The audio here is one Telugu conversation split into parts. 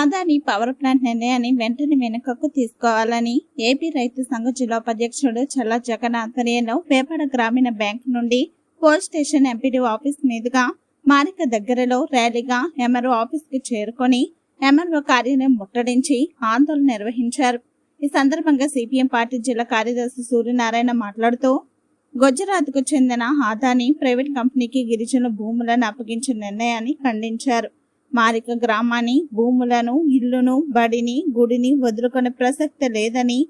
పవర్ ప్లాంట్ నిర్ణయాన్ని వెంటనే వెనుకకు తీసుకోవాలని ఏపీ రైతు సంఘ జిల్లా ఉపాధ్యక్షుడు చల్ల జగన్ ఆధ్వర్యంలో పేపడ గ్రామీణ బ్యాంక్ నుండి పోలీస్ స్టేషన్ ఎంపీడీ ఆఫీస్ మీదుగా మారిక దగ్గరలో ర్యాలీగా ఎంఆర్ఓ ఆఫీస్కి చేరుకొని ఎంఆర్ఓ కార్యాలయం ముట్టడించి ఆందోళన నిర్వహించారు. ఈ సందర్భంగా సిపిఎం పార్టీ జిల్లా కార్యదర్శి సూర్యనారాయణ మాట్లాడుతూ గుజరాత్కు చెందిన ఆదాని ప్రైవేట్ కంపెనీకి గిరిజన భూములను అప్పగించిన నిర్ణయాన్ని ఖండించారు. మారిక గ్రామాన్ని భూములను ఇల్లును బడిని గుడిని వదులుకునే ప్రసక్తి లేదని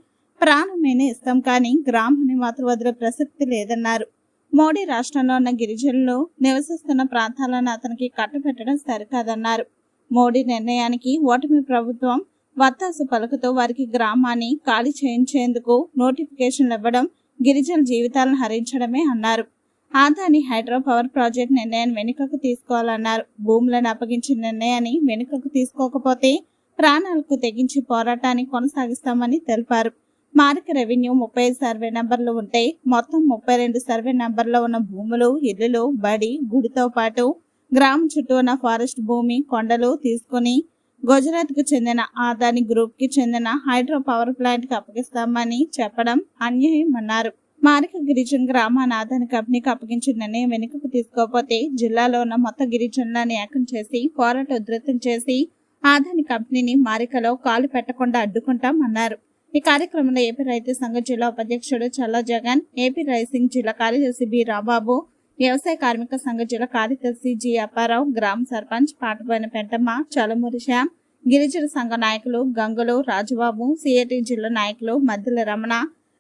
ప్రాణమైన ఇస్తాం కానీ గ్రామాన్ని మాత్రం వదిలే ప్రసక్తి లేదన్నారు. మోడీ రాష్ట్రంలో ఉన్న గిరిజనులు నివసిస్తున్న ప్రాంతాలను అతనికి కట్టబెట్టడం సరికాదన్నారు. మోడీ నిర్ణయానికి ఓటమి ప్రభుత్వం వత్తాసు పలుకుతో వారికి గ్రామాన్ని ఖాళీ చేయించేందుకు నోటిఫికేషన్లు ఇవ్వడం గిరిజన జీవితాలను హరించడమే అన్నారు. ఆదాని హైడ్రో పవర్ ప్రాజెక్ట్ నిర్ణయాన్ని వెనుకకు తీసుకోవాలన్నారు. భూములను అప్పగించిన నిర్ణయాన్ని వెనుకకు తీసుకోకపోతే ప్రాణాలకు తెగించి పోరాటాన్ని కొనసాగిస్తామని తెలిపారు. మార్క్ రెవెన్యూ ముప్పై ఐదు సర్వే నంబర్లు ఉంటే మొత్తం ముప్పై రెండు సర్వే నంబర్లో ఉన్న భూములు ఇల్లులు బడి గుడితో పాటు గ్రామం చుట్టూ ఉన్న ఫారెస్ట్ భూమి కొండలు తీసుకుని గుజరాత్కు చెందిన ఆదాని గ్రూప్కి చెందిన హైడ్రో పవర్ ప్లాంట్కి అప్పగిస్తామని చెప్పడం అన్యాయమన్నారు. మారిక గిరిజన గ్రామాన్ని ఆదాని కంపెనీకి అప్పగించిన నిర్ణయం వెనుకకు తీసుకోకపోతే జిల్లాలో ఉన్న మొత్తం గిరిజనులను ఏకం చేసి పోరాట ఉధృతం చేసి ఆదాని కంపెనీని మారికలో కాలు పెట్టకుండా అడ్డుకుంటాం అన్నారు ఈ కార్యక్రమంలో ఏపీ రైతు సంఘ జిల్లా ఉపాధ్యక్షుడు చల్లా జగన్ ఏపీ రైసింగ్ జిల్లా కార్యదర్శి బి రాబాబు వ్యవసాయ కార్మిక సంఘ జిల్లా కార్యదర్శి జి అప్పారావు గ్రామ సర్పంచ్ పాటపోయిన పెంటమ్మ చలమూరి శ్యామ్ గిరిజన సంఘ నాయకులు గంగులు రాజుబాబు సిఐటి జిల్లా నాయకులు మద్దుల రమణ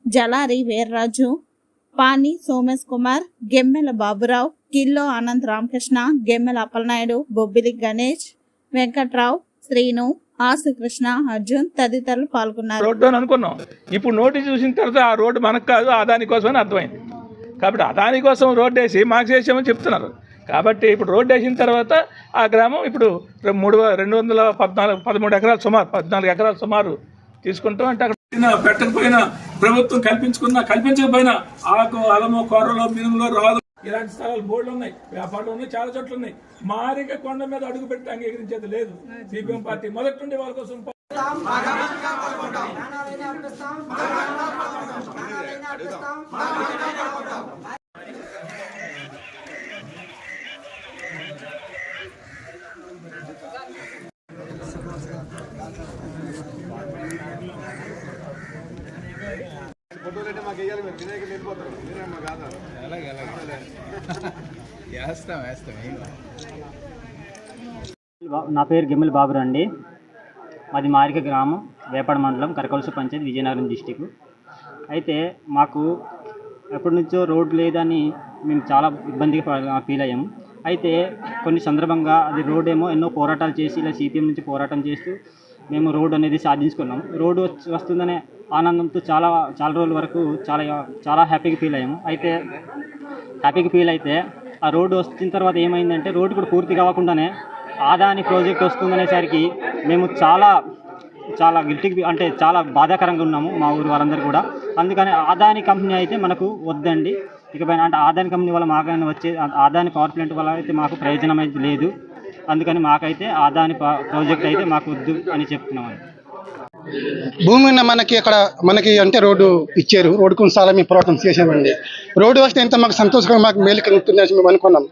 జలారి వీర్రాజు పాని సోమేష్ కుమార్ గెమ్మెల బాబురావు కిల్లో ఆనంద్ రామకృష్ణ గెమ్మెల అప్పలనాయుడు బొబ్బిలి గణేష్ వెంకట్రావు శ్రీను ఆసు కృష్ణ అర్జున్ తదితరులు పాల్గొన్నారు. రోడ్డు అని అనుకున్నాం. ఇప్పుడు నోటీస్ చూసిన తర్వాత ఆ రోడ్డు మనకు కాదు అదాని కోసం అని అర్థమైంది. కాబట్టి అదాని కోసం రోడ్డు వేసి మాకు చేసామని చెప్తున్నారు. కాబట్టి ఇప్పుడు రోడ్డు వేసిన తర్వాత ఆ గ్రామం ఇప్పుడు మూడు రెండు వందల పద్నాలుగు పదమూడు ఎకరాలు సుమారు పద్నాలుగు ఎకరాలు సుమారు తీసుకుంటాం అంటే అక్కడ పెట్టకపోయినా ప్రభుత్వం కల్పించుకున్నా కల్పించకపోయినా ఆకు అలము కొర్రలో మినుములో రాదు ఇలాంటి స్థలాలు బోర్డులు ఉన్నాయి వ్యాపారాలు ఉన్నాయి చాలా చోట్ల ఉన్నాయి. మారిక కొండ మీద అడుగు పెట్టి అంగీకరించేది లేదు. సిపిఎం పార్టీ మొదటి నుండి వాళ్ళ కోసం ఫోటోలంటే మాకు వేయాలి మీరు. వినాయకుడు వెళ్ళిపోతారు మీరే మాకు ఆధారం. అలాగే అలాగే. వేస్తాం వేస్తాం ఏం కాదు. బా- నా పేరు గిమ్మిల్ బాబురా అండి. మాది మారిక గ్రామం వేపాడ మండలం కరకొలసు పంచాయతీ విజయనగరం డిస్టిక్ అయితే మాకు ఎప్పటి నుంచో రోడ్ లేదని మేము చాలా ఇబ్బందిగా ఫీల్ అయ్యాము. అయితే కొన్ని సందర్భంగా అది రోడ్ ఏమో ఎన్నో పోరాటాలు చేసి ఇలా సిపిఎం నుంచి పోరాటం చేస్తూ మేము రోడ్ అనేది సాధించుకున్నాం రోడ్డు వచ్చి వస్తుందనే ఆనందంతో చాలా చాలా రోజుల వరకు చాలా చాలా హ్యాపీగా ఫీల్ అయ్యాము. అయితే హ్యాపీగా ఫీల్ అయితే ఆ రోడ్డు వచ్చిన తర్వాత ఏమైందంటే రోడ్డు కూడా పూర్తి కావకుండానే ఆదాని ప్రాజెక్ట్ వస్తుందనేసరికి మేము చాలా చాలా గిల్టీకి అంటే చాలా బాధాకరంగా ఉన్నాము మా ఊరు వారందరూ కూడా. అందుకని ఆదాని కంపెనీ అయితే మనకు వద్దండి. ఇకపైన అంటే ఆదాని కంపెనీ వల్ల మాకైనా వచ్చే ఆదాని పవర్ ప్లాంట్ వల్ల అయితే మాకు ప్రయోజనం అయితే లేదు. అందుకని మాకైతే ఆదాని ప్రాజెక్ట్ అయితే మాకు వద్దు అని చెప్తున్నామండి. భూమి ఉన్న మనకి అక్కడ మనకి అంటే రోడ్డు ఇచ్చారు. రోడ్డు కోసం చాలా మేము పోరాటం చేసామండి రోడ్డు వస్తే ఎంత మాకు సంతోషంగా మాకు మేలు కలుగుతుంది అని మేము అనుకున్నాం.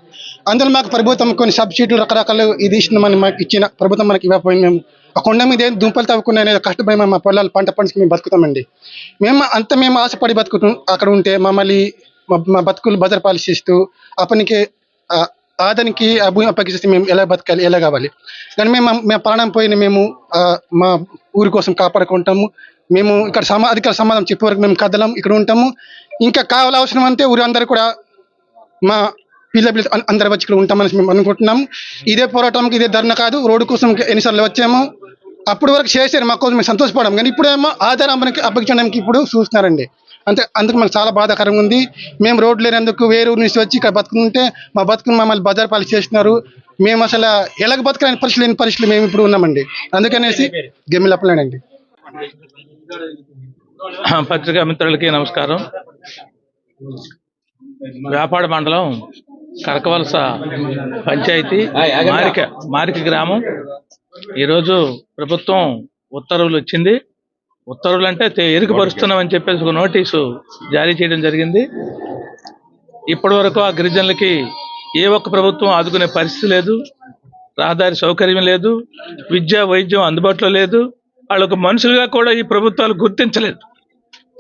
అందులో మాకు ప్రభుత్వం కొన్ని సబ్సిడీలు రకరకాలు ఇది ఇచ్చిన మనం మాకు ఇచ్చిన ప్రభుత్వం మనకి ఇవ్వకపోయింది మేము ఆ కొండ మీద ఏం దుంపలు తవ్వుకునే అనేది కష్టపడి మా పొలాలు పంట పండుగ మేము బతుకుతామండి. మేము అంత మేము ఆశపడి బతుకుతాం అక్కడ ఉంటే మమ్మల్ని మా బతుకులు భద్రపాలు చేస్తూ అప్పనికి అతనికి ఆ భూమి అప్పగిస్తే మేము ఎలా బతకాలి ఎలా కావాలి? కానీ మేము మేము ప్రాణం పోయిన మేము మా ఊరి కోసం కాపాడుకుంటాము. మేము ఇక్కడ సమా అధికార సమాధానం చెప్పే వరకు మేము కదలం ఇక్కడ ఉంటాము. ఇంకా కావాల అవసరం అంటే ఊరు అందరూ కూడా మా పిల్ల పిల్ల అం- అందరు వచ్చి ఇక్కడ ఉంటామని మేము అనుకుంటున్నాము. ఇదే పోరాటంకి ఇదే ధర్న కాదు రోడ్డు కోసం ఎన్నిసార్లు వచ్చాము. అప్పటి వరకు చేశారు మా కోసం మేము సంతోషపడము కానీ ఇప్పుడేమో ఆధారం మనకి అప్పగించడానికి ఇప్పుడు చూస్తున్నారండి. అంతే అందుకు మాకు చాలా బాధాకరంగా ఉంది. మేము రోడ్డు లేనందుకు వేరే ఊరి నుంచి వచ్చి ఇక్కడ బతుకుంటే మా బతుకుని మమ్మల్ని బజార్ పాలు చేస్తున్నారు. మేము అసలు ఎలాగ బతకలేని పరిస్థితి లేని పరిస్థితులు మేము ఇప్పుడు ఉన్నామండి. అందుకనేసి గెమ్మిలప్పలేనండి పత్రికా మిత్రులకి నమస్కారం. వ్యాపాడ మండలం కరకవలస పంచాయతీ మారిక మారిక గ్రామం. ఈరోజు ప్రభుత్వం ఉత్తర్వులు వచ్చింది ఉత్తర్వులు అంటే ఎరుకుపరుస్తున్నామని చెప్పేసి ఒక నోటీసు జారీ చేయడం జరిగింది. ఇప్పటి వరకు ఆ గిరిజనులకి ఏ ఒక్క ప్రభుత్వం ఆదుకునే పరిస్థితి లేదు. రహదారి సౌకర్యం లేదు. విద్య వైద్యం అందుబాటులో లేదు. వాళ్ళకు మనుషులుగా కూడా ఈ ప్రభుత్వాలు గుర్తించలేదు.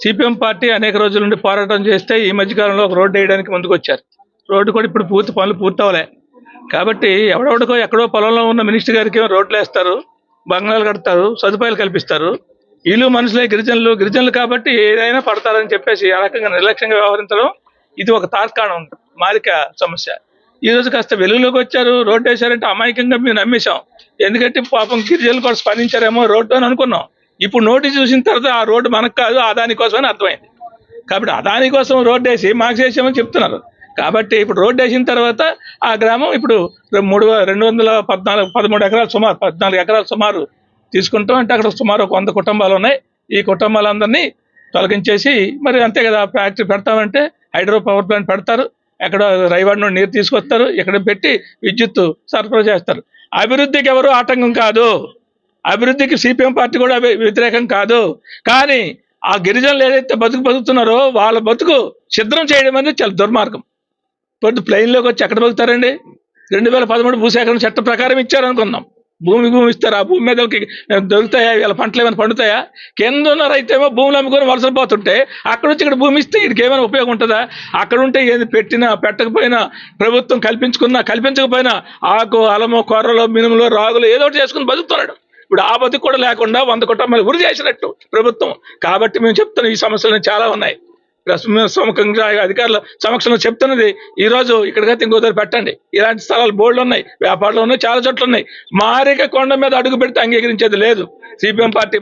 సిపిఎం పార్టీ అనేక రోజుల నుండి పోరాటం చేస్తే ఈ మధ్యకాలంలో ఒక రోడ్డు వేయడానికి ముందుకు వచ్చారు రోడ్డు కూడా ఇప్పుడు పూర్తి పనులు పూర్తవలే. కాబట్టి ఎవడెవడికో ఎక్కడో పొలంలో ఉన్న మినిస్టర్ గారికి రోడ్లు వేస్తారు బంగ్లాలు కడతారు సదుపాయాలు కల్పిస్తారు. వీళ్ళు మనుషులే గిరిజనులు గిరిజనులు కాబట్టి ఏదైనా పడతారని చెప్పేసి ఆ రకంగా నిర్లక్ష్యంగా వ్యవహరించడం ఇది ఒక తార్కాణం మారిక సమస్య. ఈ రోజు కాస్త వెలుగులోకి వచ్చారు రోడ్డు వేశారంటే అమాయకంగా మేము నమ్మేశాం. ఎందుకంటే పాపం గిరిజనులు కూడా స్పందించారేమో రోడ్డు అని అనుకున్నాం. ఇప్పుడు నోటీస్ చూసిన తర్వాత ఆ రోడ్డు మనకు కాదు అదాని అని అర్థమైంది. కాబట్టి అదాని కోసం రోడ్డు వేసి మాకు చేసామని చెప్తున్నారు. కాబట్టి ఇప్పుడు రోడ్డు వేసిన తర్వాత ఆ గ్రామం ఇప్పుడు మూడు రెండు వందల పద్నాలుగు పదమూడు ఎకరాలు సుమారు పద్నాలుగు ఎకరాలు సుమారు తీసుకుంటాం అంటే అక్కడ సుమారు ఒక వంద కుటుంబాలు ఉన్నాయి. ఈ కుటుంబాలందరినీ తొలగించేసి మరి అంతే కదా ఫ్యాక్టరీ పెడతామంటే హైడ్రో పవర్ ప్లాంట్ పెడతారు. ఎక్కడ రైవాడ్ నుండి నీరు తీసుకొస్తారు. ఇక్కడ పెట్టి విద్యుత్ సరఫరా చేస్తారు. అభివృద్ధికి ఎవరు ఆటంకం కాదు. అభివృద్ధికి సిపిఎం పార్టీ కూడా వ్యతిరేకం కాదు. కానీ ఆ గిరిజనులు ఏదైతే బతుకు బతుకుతున్నారో వాళ్ళ బతుకు సిద్ధం చేయడం అనేది చాలా దుర్మార్గం. పొద్దు ప్లెయిన్లోకి వచ్చి ఎక్కడ బతుకుతారండి? రెండు వేల పదమూడు భూసేకరణ చట్టం ప్రకారం ఇచ్చారనుకుందాం. భూమి భూమి ఇస్తారు? ఆ భూమి మీద దొరుకుతాయా? వీళ్ళ పంటలు ఏమైనా పండుతాయా? కింద ఉన్న రైతేమో భూములు అమ్ముకొని వలసలు పోతుంటే అక్కడ వచ్చి ఇక్కడ భూమి ఇస్తే ఇక్కడికి ఏమైనా ఉపయోగం ఉంటుందా? అక్కడ ఉంటే ఏది పెట్టినా పెట్టకపోయినా ప్రభుత్వం కల్పించుకున్నా కల్పించకపోయినా ఆకు అలము కొర్రలు మినుములు రాగులు ఏదో ఒకటి చేసుకుని బతుకుతున్నాడు. ఇప్పుడు ఆ బతుకు కూడా లేకుండా వంద కుటుంబాలు ఉరి చేసినట్టు ప్రభుత్వం. కాబట్టి మేము చెప్తున్నాం ఈ సమస్యలు చాలా ఉన్నాయి. అధికారుల సమక్షంలో చెప్తున్నది ఈ రోజు ఇక్కడికైతే ఇంకోదారి పెట్టండి. ఇలాంటి స్థలాలు బోర్డులు ఉన్నాయి వ్యాపారాలు ఉన్నాయి చాలా చోట్ల ఉన్నాయి. మారిక కొండ మీద అడుగు పెడితే అంగీకరించేది లేదు. CPM party